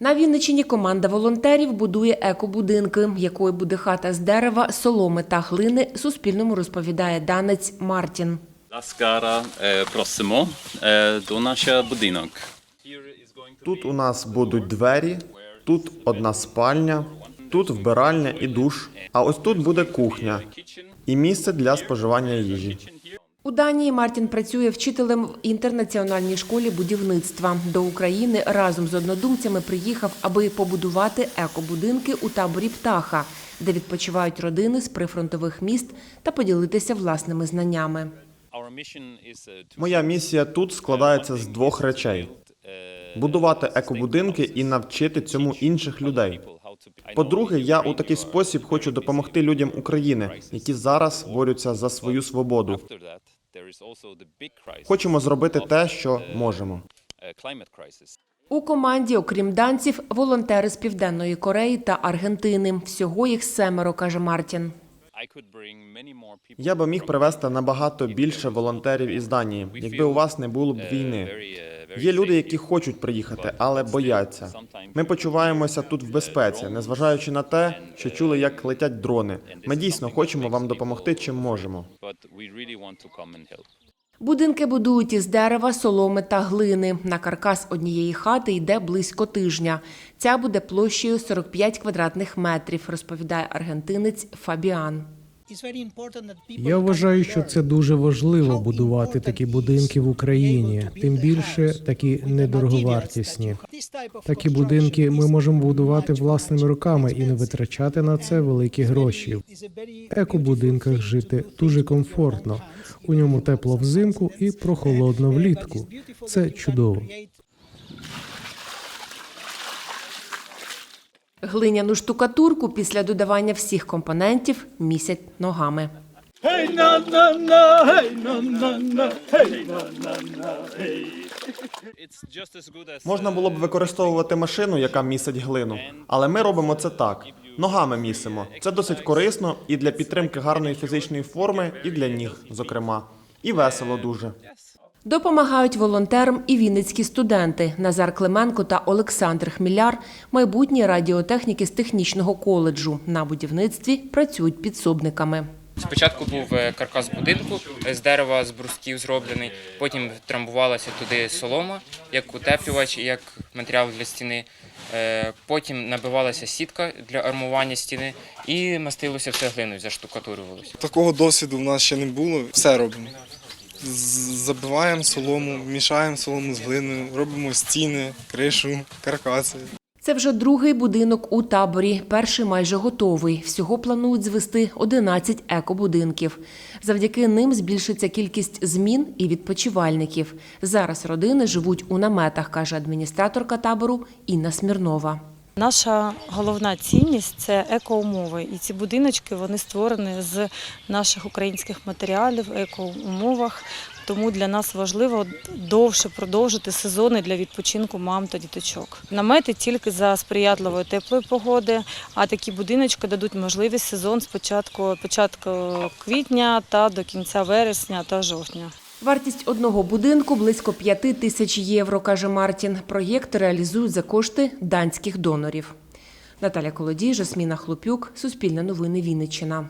На Вінниччині команда волонтерів будує екобудинки, якою буде хата з дерева, соломи та глини. Суспільному розповідає данець Мартін. Ласкара е, просимо е, до нашого будинок. Тут у нас будуть двері, тут одна спальня, тут вбиральня і душ. А ось тут буде кухня і місце для споживання їжі. У Данії Мартін працює вчителем в інтернаціональній школі будівництва. До України разом з однодумцями приїхав, аби побудувати екобудинки у таборі птаха, де відпочивають родини з прифронтових міст та поділитися власними знаннями. Моя місія тут складається з двох речей: будувати екобудинки і навчити цьому інших людей. По-друге, я у такий спосіб хочу допомогти людям України, які зараз борються за свою свободу. Хочемо зробити те, що можемо. У команді, окрім данців, волонтери з Південної Кореї та Аргентини. Всього їх семеро, каже Мартін. Я би міг привезти набагато більше волонтерів із Данії, якби у вас не було б війни. Є люди, які хочуть приїхати, але бояться. Ми почуваємося тут в безпеці, незважаючи на те, що чули, як летять дрони. Ми дійсно хочемо вам допомогти, чим можемо. Будинки будують із дерева, соломи та глини. На каркас однієї хати йде близько тижня. Ця буде площею 45 квадратних метрів, розповідає аргентинець Фабіан. Я вважаю, що це дуже важливо будувати такі будинки в Україні, тим більше такі недороговартісні. Такі будинки ми можемо будувати власними руками і не витрачати на це великі гроші. В екобудинках жити дуже комфортно. У ньому тепло взимку і прохолодно влітку. Це чудово. Глиняну штукатурку після додавання всіх компонентів місять ногами. Можна було б використовувати машину, яка місить глину, але ми робимо це так: ногами місимо. Це досить корисно і для підтримки гарної фізичної форми, і для ніг, зокрема. І весело дуже. Допомагають волонтерам і вінницькі студенти Назар Клименко та Олександр Хміляр, майбутні радіотехніки з технічного коледжу. На будівництві працюють підсобниками. Спочатку був е, каркас будинку е, з дерева, з брусків зроблений. Потім трамбувалася туди солома, як утеплювач, як матеріал для стіни. Е, Потім набивалася сітка для армування стіни і мастилося все глиною, заштукатурювалося. Такого досвіду в нас ще не було. Все робимо. Забиваємо солому, мішаємо солому з глиною, робимо стіни, кришу, каркаси. Це вже другий будинок у таборі. Перший майже готовий. Всього планують звести 11 екобудинків. Завдяки ним збільшиться кількість змін і відпочивальників. Зараз родини живуть у наметах, каже адміністраторка табору Інна Смірнова. Наша головна цінність це екоумови. І ці будиночки вони створені з наших українських матеріалів, екоумовах. Тому для нас важливо довше продовжити сезони для відпочинку мам та діточок. Намети тільки за сприятливої теплої погоди, а такі будиночки дадуть можливість сезон з початку, початку квітня та до кінця вересня та жовтня. Вартість одного будинку близько 5 тисяч євро, каже Мартін. Проєкт реалізують за кошти данських донорів. Наталя Колодій, Жасміна Хлопюк, Суспільне новини Вінниччина.